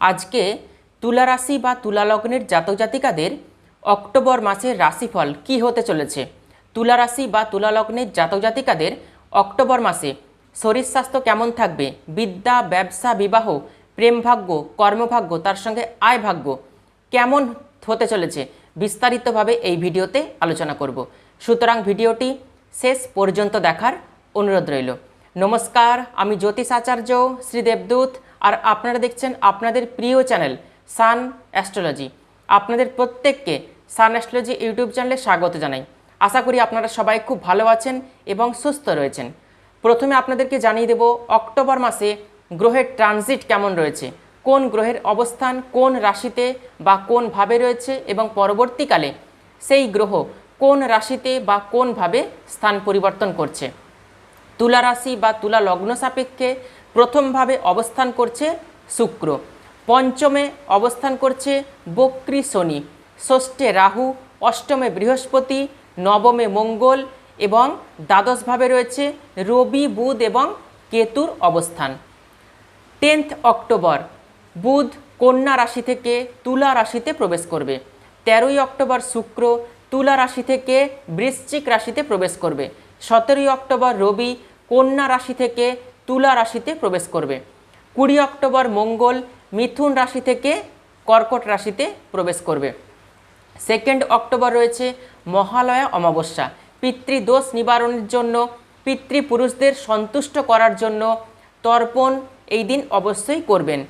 আজকে তুলা রাশি বা তুলা লগ্নের জাতক জাতিকাদের অক্টোবর মাসের রাশিফল কি হতে চলেছে? তুলা রাশি বা তুলা লগ্নের জাতক জাতিকাদের অক্টোবর মাসে শরীর স্বাস্থ্য কেমন থাকবে? বিদ্যা, ব্যবসা, বিবাহ, প্রেম ভাগ্য, কর্মভাগ্য, তার সঙ্গে আয় ভাগ্য কেমন হতে চলেছে? বিস্তারিতভাবে এই ভিডিওতে আলোচনা করব। সুতরাং ভিডিওটি শেষ পর্যন্ত দেখার অনুরোধ রইল। নমস্কার, আমি জ্যোতিষ আচার্য শ্রী দেবদূত। আর আপনারা দেখছেন আপনাদের প্রিয় চ্যানেল সান অ্যাস্ট্রোলজি। আপনাদের প্রত্যেককে সান অ্যাস্ট্রোলজি ইউটিউব চ্যানেলে স্বাগত জানাই। আশা করি আপনারা সবাই খুব ভালো আছেন এবং সুস্থ রয়েছেন। প্রথমে আপনাদেরকে জানিয়ে দেব, অক্টোবর মাসে গ্রহের ট্রানজিট কেমন রয়েছে? কোন গ্রহের অবস্থান, কোন রাশিতে বা কোন ভাবে রয়েছে? এবং পরবর্তীকালে সেই গ্রহ কোন রাশিতে বা কোনভাবে স্থান পরিবর্তন করছে? তুলা রাশি বা তুলা লগ্ন সাপেক্ষে প্রথমভাবে অবস্থান করছে শুক্র। পঞ্চমে অবস্থান করছে বক্রী শনি। ষষ্ঠে রাহু, অষ্টমে বৃহস্পতি, নবমে মঙ্গল এবং দ্বাদশভাবে রয়েছে রবি, বুধ এবং কেতুর অবস্থান। টেন্থ অক্টোবর, বুধ কন্যা রাশি থেকে তুলা রাশিতে প্রবেশ করবে। তেরোই অক্টোবর শুক্র, তুলা রাশি থেকে বৃশ্চিক রাশিতে প্রবেশ করবে। সতেরোই অক্টোবর রবি, কন্যা রাশি থেকে তুলা রাশিতে প্রবেশ করবে। কুড়ি অক্টোবর মঙ্গল, মিথুন রাশি থেকে কর্কট রাশিতে প্রবেশ করবে। সেকেন্ড অক্টোবর রয়েছে মহালয়া অমাবস্যা। পিতৃদোষ নিবারণের জন্য, পিতৃপুরুষদের সন্তুষ্ট করার জন্য তর্পণ এই দিন অবশ্যই করবেন।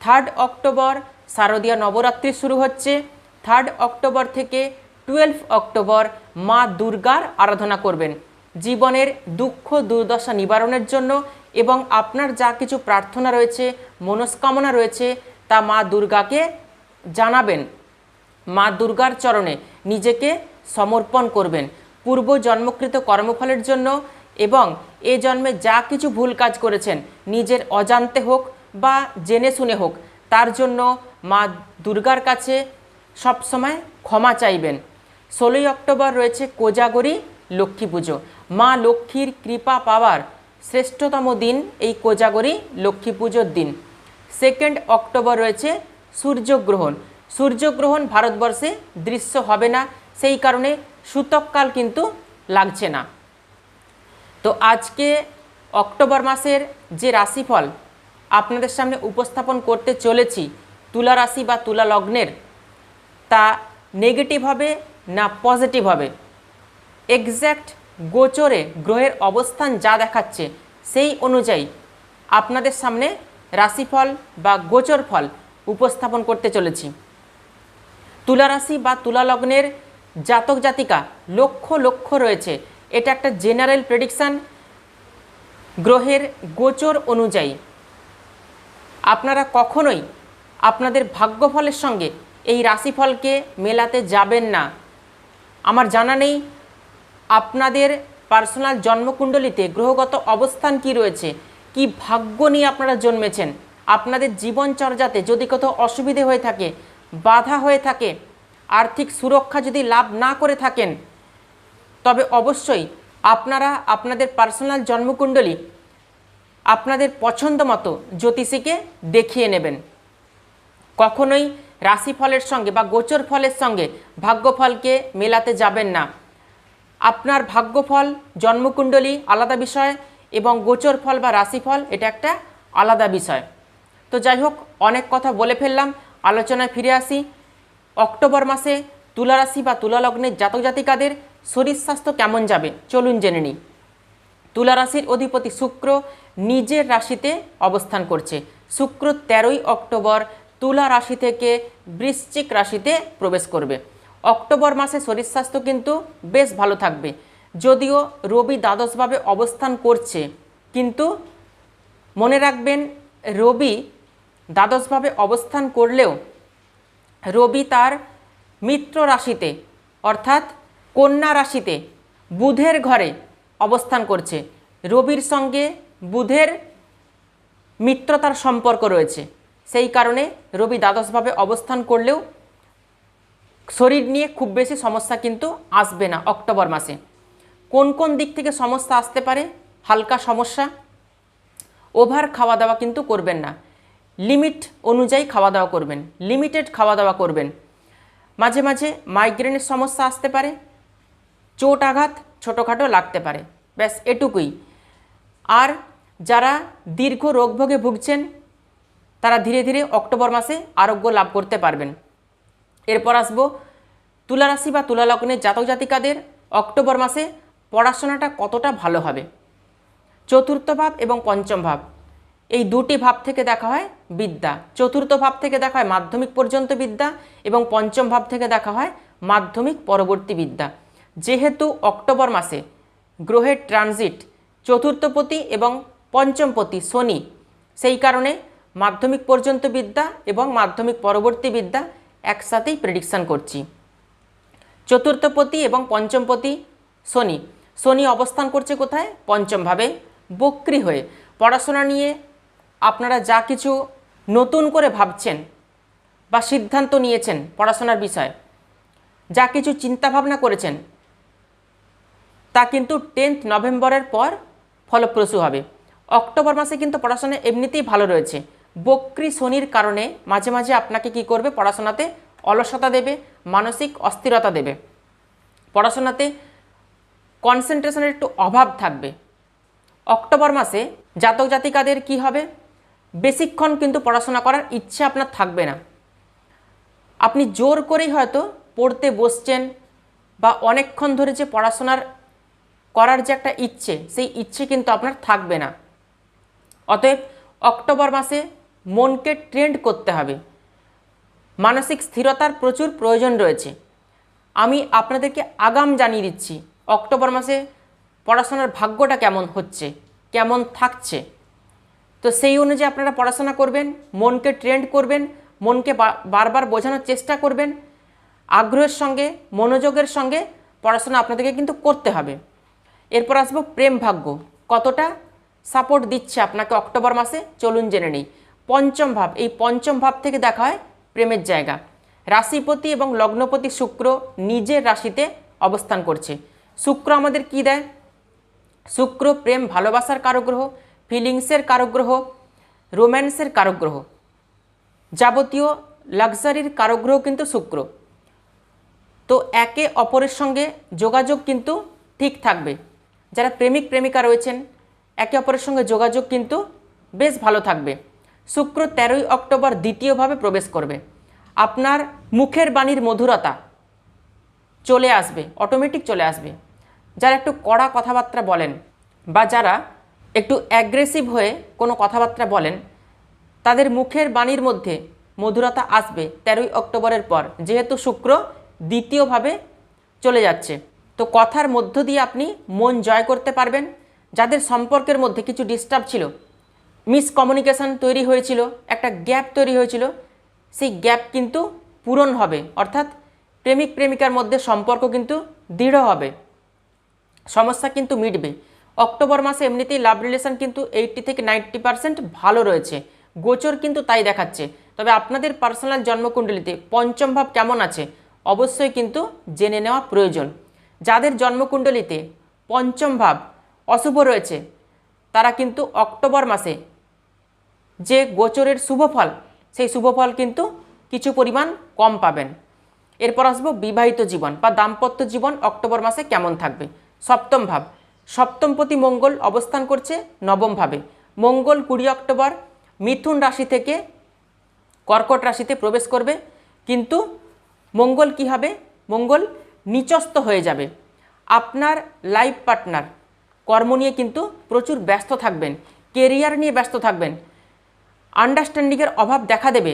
থার্ড অক্টোবর শারদীয় নবরাত্রি শুরু হচ্ছে। থার্ড অক্টোবর থেকে টুয়েলভ অক্টোবর মা দুর্গার আরাধনা করবেন। জীবনের দুঃখ দুর্দশা নিবারণের জন্য এবং আপনার যা কিছু প্রার্থনা রয়েছে, মনস্কামনা রয়েছে, তা মা দুর্গাকে জানাবেন। মা দুর্গার চরণে নিজেকে সমর্পণ করবেন। পূর্ব জন্মকৃত কর্মফলের জন্য এবং এ জন্মে যা কিছু ভুল কাজ করেছেন, নিজের অজান্তে হোক বা জেনে শুনে হোক, তার জন্য মা দুর্গার কাছে সবসময় ক্ষমা চাইবেন। ষোলোই অক্টোবর রয়েছে কোজাগরি লক্ষ্মী পুজো। মা লক্ষ্মীর কৃপা পাওয়ার শ্রেষ্ঠতম দিন এই কোজাগরি লক্ষ্মী পুজোর দিন। সেকেন্ড অক্টোবর রয়েছে সূর্যগ্রহণ। সূর্যগ্রহণ ভারতবর্ষে দৃশ্য হবে না, সেই কারণে সূতককাল কিন্তু লাগছে না। তো আজকে অক্টোবর মাসের যে রাশিফল, আপনাদের সামনে উপস্থাপন করতে চলেছি তুলা রাশি বা তুলা লগ্নের। তা নেগেটিভ হবে না পজিটিভ হবে? এক্স্যাক্ট গোচরে গ্রহের অবস্থান যা দেখাচ্ছে, সেই অনুযায়ী আপনাদের সামনে রাশিফল বা গোচর ফল উপস্থাপন করতে চলেছি। তুলা রাশি বা তুলা লগ্নের জাতক জাতিকা লক্ষ লক্ষ রয়েছে। এটা একটা জেনারেল প্রেডিকশান। গ্রহের গোচর অনুযায়ী আপনারা কখনোই আপনাদের ভাগ্যফলের সঙ্গে এই রাশিফলকে মেলাতে যাবেন না। আমার জানা নেই আপনাদের পার্সোনাল জন্মকুণ্ডলিতে গ্রহগত অবস্থান কি রয়েছে? কি ভাগ্য নিয়ে আপনারা জন্মেছেন? আপনাদের জীবনচর্যাতে যদি কোথাও অসুবিধে হয়ে থাকে, বাধা হয়ে থাকে, আর্থিক সুরক্ষা যদি লাভ না করে থাকেন, তবে অবশ্যই আপনারা আপনাদের পার্সোনাল জন্মকুণ্ডলী আপনাদের পছন্দ মতো জ্যোতিষীকে দেখিয়ে নেবেন। কখনোই রাশিফলের সঙ্গে বা গোচর ফলের সঙ্গে ভাগ্যফলকে মেলাতে যাবেন না। আপনার ভাগ্যফল, জন্মকুণ্ডলী আলাদা বিষয় এবং গোচর ফল বা রাশিফল, এটা একটা আলাদা বিষয়। তো যাই হোক, অনেক কথা বলে ফেললাম, আলোচনায় ফিরে আসি। অক্টোবর মাসে তুলা রাশি বা তুলা লগ্নের জাতক জাতিকাদের শরীর স্বাস্থ্য কেমন যাবে, চলুন জেনে নিই। তুলা রাশির অধিপতি শুক্র নিজের রাশিতে অবস্থান করছে। শুক্র তেরোই অক্টোবর তুলা রাশি থেকে বৃশ্চিক রাশিতে প্রবেশ করবে। অক্টোবর মাসে শরীর স্বাস্থ্য কিন্তু বেশ ভালো থাকবে। যদিও রবি দ্বাদশভাবে অবস্থান করছে, কিন্তু মনে রাখবেন রবি দ্বাদশভাবে অবস্থান করলেও রবি তার মিত্র রাশিতে, অর্থাৎ কন্যা রাশিতে বুধের ঘরে অবস্থান করছে। রবির সঙ্গে বুধের মিত্রতার সম্পর্ক রয়েছে। সেই কারণে রবি দ্বাদশভাবে অবস্থান করলেও শরীর নিয়ে খুব বেশি সমস্যা কিন্তু আসবে না অক্টোবর মাসে। কোন কোন দিক থেকে সমস্যা আসতে পারে? হালকা সমস্যা। ওভার খাওয়া দাওয়া কিন্তু করবেন না। লিমিট অনুযায়ী খাওয়া দাওয়া করবেন। লিমিটেড খাওয়া দাওয়া করবেন। মাঝে মাঝে মাইগ্রেনের সমস্যা আসতে পারে। চোট আঘাত ছোটোখাটো লাগতে পারে। ব্যাস, এটুকুই। আর যারা দীর্ঘ রোগভোগে ভুগছেন, তারা ধীরে ধীরে অক্টোবর মাসে আরোগ্য লাভ করতে পারবেন। এরপর আসব তুলা রাশি বা তুলা লগ্নের জাতক জাতিকাদের অক্টোবর মাসে পড়াশোনাটা কতটা ভালো হবে? চতুর্থ ভাব এবং পঞ্চম ভাব। এই দুটি ভাব থেকে দেখা হয় বিদ্যা। চতুর্থ ভাব থেকে দেখা হয় মাধ্যমিক পর্যন্ত বিদ্যা এবং পঞ্চম ভাব থেকে দেখা হয় মাধ্যমিক পরবর্তী বিদ্যা। যেহেতু অক্টোবর মাসে গ্রহের ট্রানজিট চতুর্থপতি এবং পঞ্চমপতি শনি, সেই কারণে মাধ্যমিক পর্যন্ত বিদ্যা এবং মাধ্যমিক পরবর্তী বিদ্যা একসাথেই প্রেডিকশান করছি। চতুর্থপতি এবং পঞ্চমপতি শনি। শনি অবস্থান করছে কোথায়? পঞ্চমভাবে বক্রি হয়ে। পড়াশোনা নিয়ে আপনারা যা কিছু নতুন করে ভাবছেন বা সিদ্ধান্ত নিয়েছেন পড়াশোনার বিষয়ে, যা কিছু চিন্তাভাবনা করেছেন, তা কিন্তু টেন্থ নভেম্বরের পর ফলপ্রসূ হবে। অক্টোবর মাসে কিন্তু পড়াশোনা এমনিতেই ভালো রয়েছে। বক্রি শনির কারণে মাঝে মাঝে আপনাকে কি করবে? পড়াশোনাতে অলসতা দেবে, মানসিক অস্থিরতা দেবে। পড়াশোনাতে কনসেন্ট্রেশনের একটু অভাব থাকবে। অক্টোবর মাসে জাতক জাতিকাদের কি হবে? বেশিক্ষণ কিন্তু পড়াশোনা করার ইচ্ছে আপনার থাকবে না। আপনি জোর করেই হয়তো পড়তে বসছেন বা অনেকক্ষণ ধরে যে পড়াশোনার করার যে একটা ইচ্ছে, সেই ইচ্ছে কিন্তু আপনার থাকবে না। অতএব অক্টোবর মাসে মনকে ট্রেন্ড করতে হবে। মানসিক স্থিরতার প্রচুর প্রয়োজন রয়েছে। আমি আপনাদেরকে আগাম জানিয়ে দিচ্ছি, অক্টোবর মাসে পড়াশোনার ভাগ্যটা কেমন হচ্ছে, কেমন থাকছে। তো সেই অনুযায়ী আপনারা পড়াশোনা করবেন, মনকে ট্রেন্ড করবেন, মনকে বারবার বোঝানোর চেষ্টা করবেন। আগ্রহের সঙ্গে, মনোযোগের সঙ্গে পড়াশোনা আপনাদেরকে কিন্তু করতে হবে। এরপর আসব প্রেম ভাগ্য। কতটা সাপোর্ট দিচ্ছে আপনাকে অক্টোবর মাসে? চলুন জেনে নিই। পঞ্চম ভাব। এই পঞ্চম ভাব থেকে দেখা হয় প্রেমের জায়গা। রাশিপতি এবং লগ্নপতি শুক্র নিজের রাশিতে অবস্থান করছে। শুক্র আমাদের কি দেয়? শুক্র প্রেম, ভালোবাসার কারগ্রহ, ফিলিংসের কারগ্রহ, রোম্যান্সের কারগ্রহ। যাবতীয় লাক্সারির কারগ্রহ কিন্তু শুক্র। তো একে অপরের সঙ্গে যোগাযোগ কিন্তু ঠিক থাকবে। যারা প্রেমিক, প্রেমিকা রয়েছেন, একে অপরের সঙ্গে যোগাযোগ কিন্তু বেশ ভালো থাকবে। শুক্র তেরোই অক্টোবর দ্বিতীয়ভাবে প্রবেশ করবে। আপনার মুখের বাণীর মধুরতা চলে আসবে অটোমেটিক চলে আসবে। যারা একটু কড়া কথাবার্তা বলেন বা যারা একটু অ্যাগ্রেসিভ হয়ে কোনো কথাবার্তা বলেন, তাদের মুখের বাণীর মধ্যে মধুরতা আসবে তেরোই অক্টোবরের পর, যেহেতু শুক্র দ্বিতীয়ভাবে চলে যাচ্ছে। তো কথার মধ্য দিয়ে আপনি মন জয় করতে পারবেন। যাদের সম্পর্কের মধ্যে কিছু ডিস্টার্ব ছিল মিসকমিউনিকেশন তৈরি হয়েছিল, একটা গ্যাপ তৈরি হয়েছিল। সেই গ্যাপ কিন্তু পূরণ হবে, অর্থাৎ প্রেমিক প্রেমিকার মধ্যে সম্পর্ক কিন্তু দৃঢ় হবে। সমস্যা কিন্তু মিটবে। অক্টোবর মাসে এমনিতেই লাভ রিলেশন কিন্তু এইটটি থেকে নাইনটি পার্সেন্ট ভালো রয়েছে। গোচর কিন্তু তাই দেখাচ্ছে। তবে আপনাদের পার্সোনাল জন্মকুণ্ডলিতে পঞ্চম ভাব কেমন আছে? অবশ্যই কিন্তু জেনে নেওয়া প্রয়োজন। যাদের জন্মকুণ্ডলিতে পঞ্চম ভাব অশুভ রয়েছে তারা কিন্তু অক্টোবর মাসে যে গোচরের শুভফল সেই শুভফল কিন্তু কিছু পরিমাণ কম পাবেন। এরপর আসব বিবাহিত জীবন বা দাম্পত্য জীবন অক্টোবর মাসে কেমন থাকবে? সপ্তম ভাব, সপ্তমপতি মঙ্গল অবস্থান করছে নবম ভাবে। মঙ্গল কুড়ি অক্টোবর মিথুন রাশি থেকে কর্কট রাশিতে প্রবেশ করবে, কিন্তু মঙ্গল কি হবে? মঙ্গল নিচস্থ হয়ে যাবে। আপনার লাইফ পার্টনার কর্ম নিয়ে কিন্তু প্রচুর ব্যস্ত থাকবেন কেরিয়ার নিয়ে ব্যস্ত থাকবেন। আন্ডারস্ট্যান্ডিংয়ের অভাব দেখা দেবে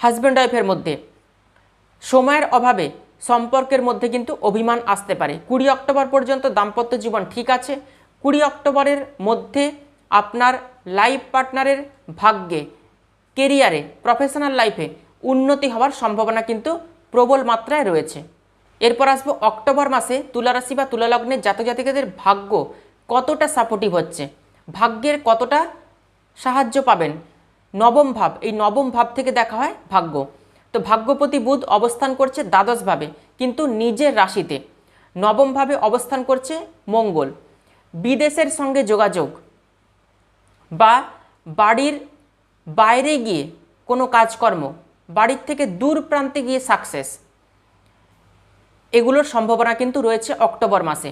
হাজব্যান্ড ওয়াইফের মধ্যে। সময়ের অভাবে সম্পর্কের মধ্যে কিন্তু অভিমান আসতে পারে। কুড়ি অক্টোবর পর্যন্ত দাম্পত্য জীবন ঠিক আছে। কুড়ি অক্টোবরের মধ্যে আপনার লাইফ পার্টনারের ভাগ্যে কেরিয়ারে প্রফেশনাল লাইফে উন্নতি হওয়ার সম্ভাবনা কিন্তু প্রবল মাত্রায় রয়েছে। এরপর আসব অক্টোবর মাসে তুলারাশি বা তুলালগ্নের জাতক জাতিকাদের ভাগ্য কতটা সাপোর্টিভ হচ্ছে? ভাগ্যের কতটা সাহায্য পাবেন? নবম ভাব, এই নবম ভাব থেকে দেখা হয় ভাগ্য। তো ভাগ্যপতি বুধ অবস্থান করছে দ্বাদশভাবে, কিন্তু নিজের রাশিতে। নবমভাবে অবস্থান করছে মঙ্গল। বিদেশের সঙ্গে যোগাযোগ বা বাড়ির বাইরে গিয়ে কোনো কাজকর্ম, বাড়ির থেকে দূর প্রান্তে গিয়ে সাকসেস এগুলোর সম্ভাবনা কিন্তু রয়েছে অক্টোবর মাসে।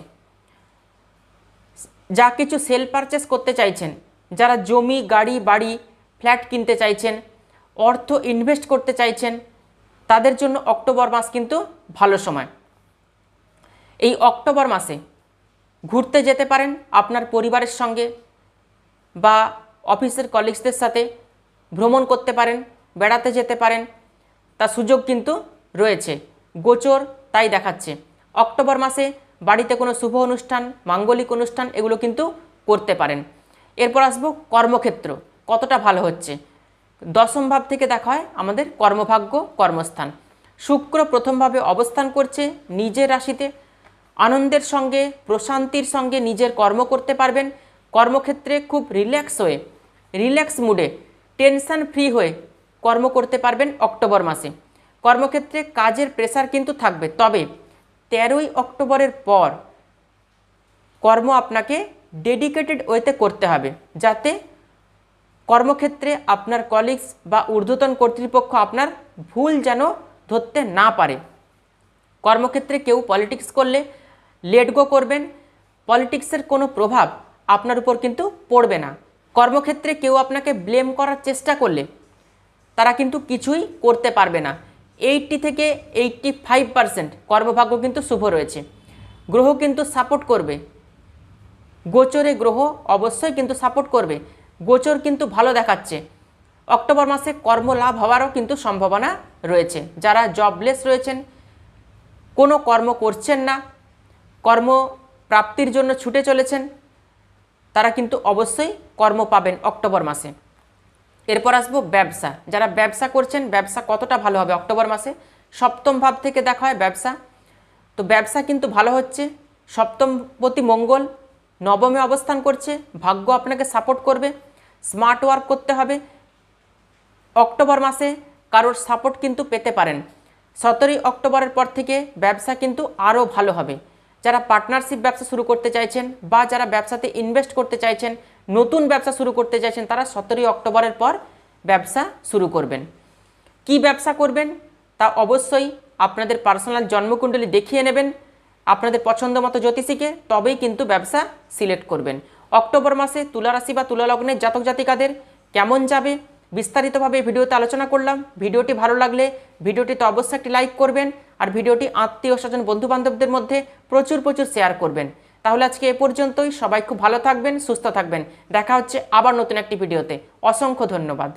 যা কিছু সেল পারচেস করতে চাইছেন, যারা জমি, গাড়ি, বাড়ি ফ্ল্যাট কিনতে চাইছেন, অর্থ ইনভেস্ট করতে চাইছেন, তাদের জন্য অক্টোবর মাস কিন্তু ভালো সময়। এই অক্টোবর মাসে ঘুরতে যেতে পারেন আপনার পরিবারের সঙ্গে বা অফিসের কলিগসদের সাথে, ভ্রমণ করতে পারেন, বেড়াতে যেতে পারেন তার সুযোগ কিন্তু রয়েছে। গোচর তাই দেখাচ্ছে। অক্টোবর মাসে বাড়িতে কোনো শুভ অনুষ্ঠান, মাঙ্গলিক অনুষ্ঠান এগুলো কিন্তু করতে পারেন। এরপর আসব কর্মক্ষেত্র, কতটা ভালো হচ্ছে। দশম ভাব থেকে দেখা হয় আমাদের কর্মভাগ্য, কর্মস্থান। শুক্র প্রথমভাবে অবস্থান করছে নিজের রাশিতে। আনন্দের সঙ্গে, প্রশান্তির সঙ্গে নিজের কর্ম করতে পারবেন। কর্মক্ষেত্রে খুব রিল্যাক্স হয়ে, রিল্যাক্স মুডে, টেনশন ফ্রি হয়ে কর্ম করতে পারবেন অক্টোবর মাসে। কর্মক্ষেত্রে কাজের প্রেসার কিন্তু থাকবে। তবে তেরোই অক্টোবরের পর কর্ম আপনাকে ডেডিকেটেড ওয়েতে করতে হবে, যাতে কর্মক্ষেত্রে আপনার কলিগস বা ঊর্ধ্বতন কর্তৃপক্ষ আপনার ভুল যেন ধরতে না পারে। কর্মক্ষেত্রে কেউ পলিটিক্স করলে লেট গো করবেন পলিটিক্সের কোনো প্রভাব আপনার উপর কিন্তু পড়বে না। কর্মক্ষেত্রে কেউ আপনাকে ব্লেম করার চেষ্টা করলে তারা কিন্তু কিছুই করতে পারবে না। এইটটি থেকে এইটটি ফাইভ পার্সেন্ট কর্মভাগ্য কিন্তু শুভ রয়েছে। গ্রহ কিন্তু সাপোর্ট করবে। গোচরে গ্রহ অবশ্যই কিন্তু সাপোর্ট করবে। গোচর কিন্তু ভালো দেখাচ্ছে। অক্টোবর মাসে কর্মলাভ হওয়ারও কিন্তু সম্ভাবনা রয়েছে। যারা জবলেস রয়েছেন, কোনো কর্ম করছেন না কর্ম প্রাপ্তির জন্য ছুটে চলেছেন, তারা কিন্তু অবশ্যই কর্ম পাবেন অক্টোবর মাসে। এরপর আসব ব্যবসা। যারা ব্যবসা করছেন, ব্যবসা কতটা ভালো হবে? অক্টোবর মাসে সপ্তম ভাব থেকে দেখা হয় ব্যবসা। তো ব্যবসা কিন্তু ভালো হচ্ছে। সপ্তমপতি মঙ্গল, নবমে অবস্থান করছে। ভাগ্য আপনাকে সাপোর্ট করবে। স্মার্ট ওয়ার্ক করতে হবে। অক্টোবর মাসে কারোর সাপোর্ট কিন্তু পেতে পারেন। সতেরোই অক্টোবরের পর থেকে ব্যবসা কিন্তু আরও ভালো হবে। যারা পার্টনারশিপ ব্যবসা শুরু করতে চাইছেন বা যারা ব্যবসাতে ইনভেস্ট করতে চাইছেন নতুন ব্যবসা শুরু করতে চাইছেন, তারা সতেরোই অক্টোবরের পর ব্যবসা শুরু করবেন। কি ব্যবসা করবেন? তা অবশ্যই আপনাদের পার্সোনাল জন্মকুণ্ডলী দেখিয়ে নেবেন, আপনাদের পছন্দ মতো জ্যোতিষীকে, তবেই কিন্তু ব্যবসা সিলেক্ট করবেন। অক্টোবর মাসে তুলা রাশি বা তুলা লগ্নের জাতক জাতিকাদের কেমন যাবে বিস্তারিতভাবে ভিডিওতে আলোচনা করলাম। ভিডিওটি ভালো লাগলে ভিডিওটিতে অবশ্যই একটি লাইক করবেন আর ভিডিওটি আত্মীয় স্বজন বন্ধু বান্ধবদের মধ্যে প্রচুর প্রচুর শেয়ার করবেন। তাহলে আজকে এ পর্যন্তই। সবাই খুব ভালো থাকবেন, সুস্থ থাকবেন। দেখা হচ্ছে আবার নতুন একটি ভিডিওতে। অসংখ্য ধন্যবাদ।